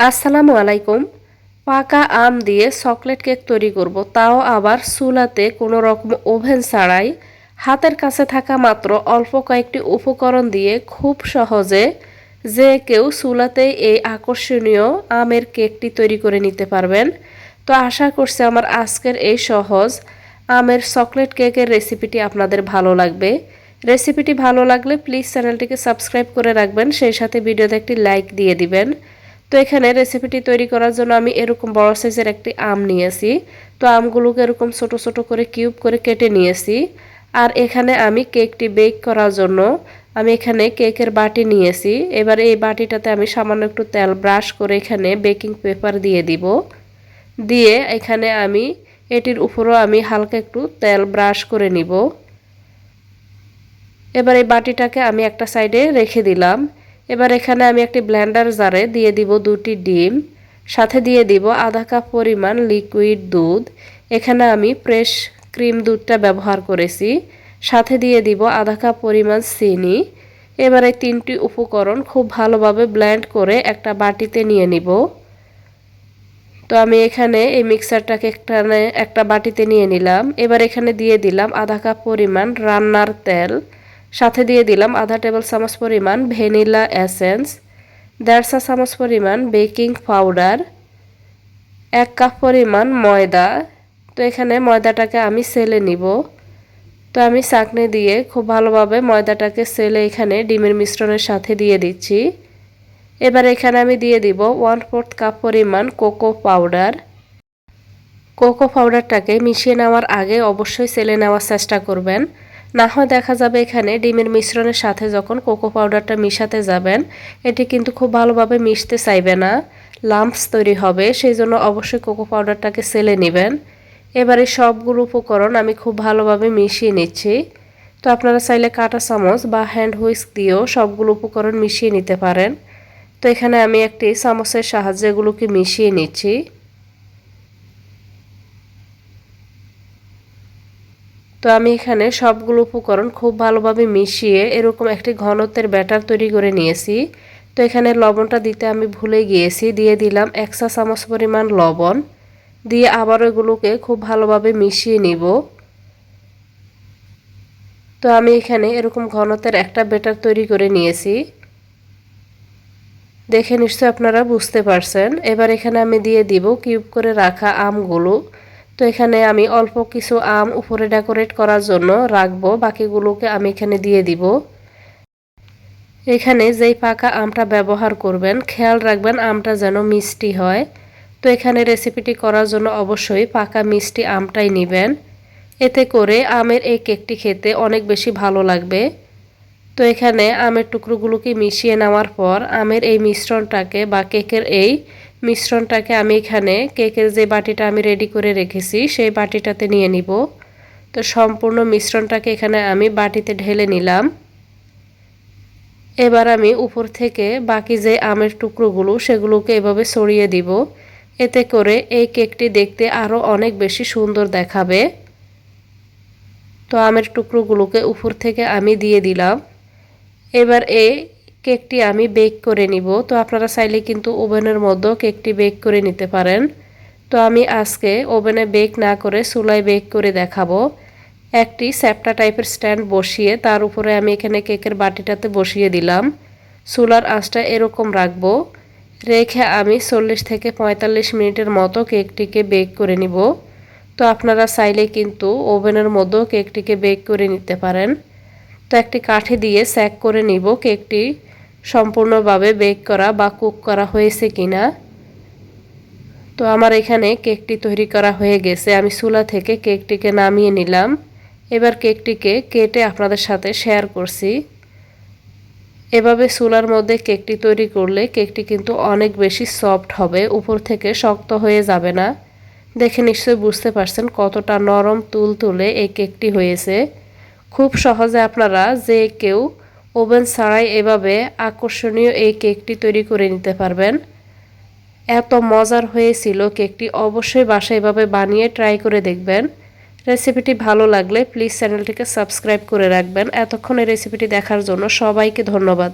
আসসালামু আলাইকুম। পাকা আম দিয়ে চকলেট কেক তৈরি করব, তাও আবার চুলাতে কোনো রকম ওভেন ছাড়াই। হাতের কাছে থাকা মাত্র অল্প কয়েকটি উপকরণ দিয়ে খুব সহজে যে কেউ চুলাতেই এই আকর্ষণীয় আমের কেকটি তৈরি করে নিতে পারবেন। তো আশা করছি আমার আজকের এই সহজ আমের চকলেট কেকের রেসিপিটি আপনাদের ভালো লাগবে। রেসিপিটি ভালো লাগলে প্লিজ চ্যানেলটিকে সাবস্ক্রাইব করে রাখবেন, সেই সাথে ভিডিওতে একটি লাইক দিয়ে দিবেন। তো এখানে রেসিপিটি তৈরি করার জন্য আমি এরকম বড় সাইজের একটি আম নিয়েছি। তো আমগুলোকে এরকম ছোট ছোট করে কিউব করে কেটে নিয়েছি। আর এখানে আমি কেকটি বেক করার জন্য আমি এখানে কেকের বাটি নিয়েছি। এবার এই বাটিটাতে আমি সামান্য একটু তেল ব্রাশ করে এখানে বেকিং পেপার দিয়ে দিব। দিয়ে এখানে আমি এটির উপরও আমি হালকা একটু তেল ব্রাশ করে নিব। এবার এই বাটিটাকে আমি একটা সাইডে রেখে দিলাম। এবার এখানে আমি একটি ব্লেন্ডার জারে দিয়ে দিব দুটি ডিম, সাথে দিয়ে দিব আধা কাপ পরিমাণ লিকুইড দুধ। এখানে আমি ফ্রেশ ক্রিম দুধটা ব্যবহার করেছি, সাথে দিয়ে দিব আধা কাপ পরিমাণ চিনি। এবারে তিনটি উপকরণ খুব ভালোভাবে ব্লেন্ড করে একটা বাটিতে নিয়ে নিব। তো আমি এখানে এই মিক্সারটাকে একটা একটা বাটিতে নিয়ে নিলাম। এবার এখানে দিয়ে দিলাম আধা কাপ পরিমাণ রান্নার তেল। সাথে দিয়ে দিলাম আধা টেবিল চামচ পরিমাণ ভ্যানিলা এসেন্স দেড়শো চামচ পরিমাণ বেকিং পাউডার, এক কাপ পরিমাণ ময়দা। তো এখানে ময়দাটাকে আমি সেলে নিব। তো আমি চাকনি দিয়ে খুব ভালোভাবে ময়দাটাকে সেলে এখানে ডিমের মিশ্রণের সাথে দিয়ে দিচ্ছি। এবার এখানে আমি দিয়ে দিব ওয়ান ফোর্থ কাপ পরিমাণ কোকো পাউডার। কোকো পাউডারটাকে মিশিয়ে নেওয়ার আগে অবশ্যই সেলে নেওয়ার চেষ্টা করবেন। না হয় দেখা যাবে এখানে ডিমের মিশ্রণের সাথে যখন কোকো পাউডারটা মিশাতে যাবেন, এটি কিন্তু খুব ভালোভাবে মিশতে চাইবে না, লাম্পস তৈরি হবে, সেই জন্য অবশ্যই কোকো পাউডারটাকে সেলে নেবেন। এবারে সবগুলো উপকরণ আমি খুব ভালোভাবে মিশিয়ে নিচ্ছি। তো আপনারা চাইলে কাটা চামচ বা হ্যান্ড হুইস্ক দিয়েও সবগুলো উপকরণ মিশিয়ে নিতে পারেন। তো এখানে আমি একটি চামচের সাহায্যে এগুলোকে মিশিয়ে নিচ্ছি। তো আমি এখানে সবগুলো উপকরণ খুব ভালোভাবে মিশিয়ে এরকম একটি ঘনত্বের ব্যাটার তৈরি করে নিয়েছি। তো এখানে লবণটা দিতে আমি ভুলে গিয়েছি, দিয়ে দিলাম একশো চামচ পরিমাণ লবণ। দিয়ে আবার এগুলোকে খুব ভালোভাবে মিশিয়ে নিব। তো আমি এখানে এরকম ঘনত্বের একটা ব্যাটার তৈরি করে নিয়েছি। দেখে নিশ্চয় আপনারা বুঝতে পারছেন। এবার এখানে আমি দিয়ে দিব কিউব করে রাখা আমগুলো। তো এখানে আমি অল্প কিছু আম উপরে ডেকোরেট করার জন্য রাখব, বাকিগুলোকে আমি এখানে দিয়ে দিব। এখানে যেই পাকা আমটা ব্যবহার করবেন, খেয়াল রাখবেন আমটা যেন মিষ্টি হয়। তো এখানে রেসিপিটি করার জন্য অবশ্যই পাকা মিষ্টি আমটাই নেবেন। এতে করে আমের এই কেকটি খেতে অনেক বেশি ভালো লাগবে। তো এখানে আমের টুকরোগুলোকে মিশিয়ে নেওয়ার পর আমের এই মিশ্রণটাকে বা কেকের এই মিশ্রণটাকে আমি এখানে কেকের যে বাটিটা আমি রেডি করে রেখেছি, সেই বাটিটাতে নিয়ে নিব। তো সম্পূর্ণ মিশ্রণটাকে এখানে আমি বাটিতে ঢেলে নিলাম। এবার আমি উপর থেকে বাকি যে আমের টুকরোগুলো, সেগুলোকে এভাবে সরিয়ে দিব। এতে করে এই কেকটি দেখতে আরও অনেক বেশি সুন্দর দেখাবে। তো আমের টুকরোগুলোকে উপর থেকে আমি দিয়ে দিলাম। এবার এই কেকটি আমি বেক করে নিব। তো আপনারা চাইলে কিন্তু ওভেনের মধ্যেও কেকটি বেক করে নিতে পারেন। তো আমি আজকে ওভেনে বেক না করে চুলায় বেক করে দেখাবো। একটি স্যাপটা টাইপের স্ট্যান্ড বসিয়ে তার উপরে আমি এখানে কেকের বাটিটাতে বসিয়ে দিলাম। চুলার আঁচটা এরকম রাখব। রেখে আমি চল্লিশ থেকে পঁয়তাল্লিশ মিনিটের মতো কেকটিকে বেক করে নিব। তো আপনারা চাইলে কিন্তু ওভেনের মধ্যেও কেকটিকে বেক করে নিতে পারেন। তো একটি কাঠি দিয়ে স্যাক করে নিব। কেকটি সম্পূর্ণভাবে বেক করা বা কুক করা হয়েছে কিনা। তো আমার এখানে কেকটি তৈরি করা হয়ে গেছে। আমি চুলা থেকে কেকটিকে নামিয়ে নিলাম। এবার কেকটিকে কেটে আপনাদের সাথে শেয়ার করছি। এভাবে চুলার মধ্যে কেকটি তৈরি করলে কেকটি কিন্তু অনেক বেশি সফট হবে, উপর থেকে শক্ত হয়ে যাবে না। দেখে নিশ্চয়ই বুঝতে পারছেন কতটা নরম তুল তুলে এই কেকটি হয়েছে। খুব সহজে আপনারা যে কেউ ওভেন ছাড়াই এভাবে আকর্ষণীয় এই কেকটি তৈরি করে নিতে পারবেন। এত মজার হয়েছিল কেকটি, অবশ্যই বাসায় এভাবে বানিয়ে ট্রাই করে দেখবেন। রেসিপিটি ভালো লাগলে প্লিজ চ্যানেলটিকে সাবস্ক্রাইব করে রাখবেন। এতক্ষণ এই রেসিপিটি দেখার জন্য সবাইকে ধন্যবাদ।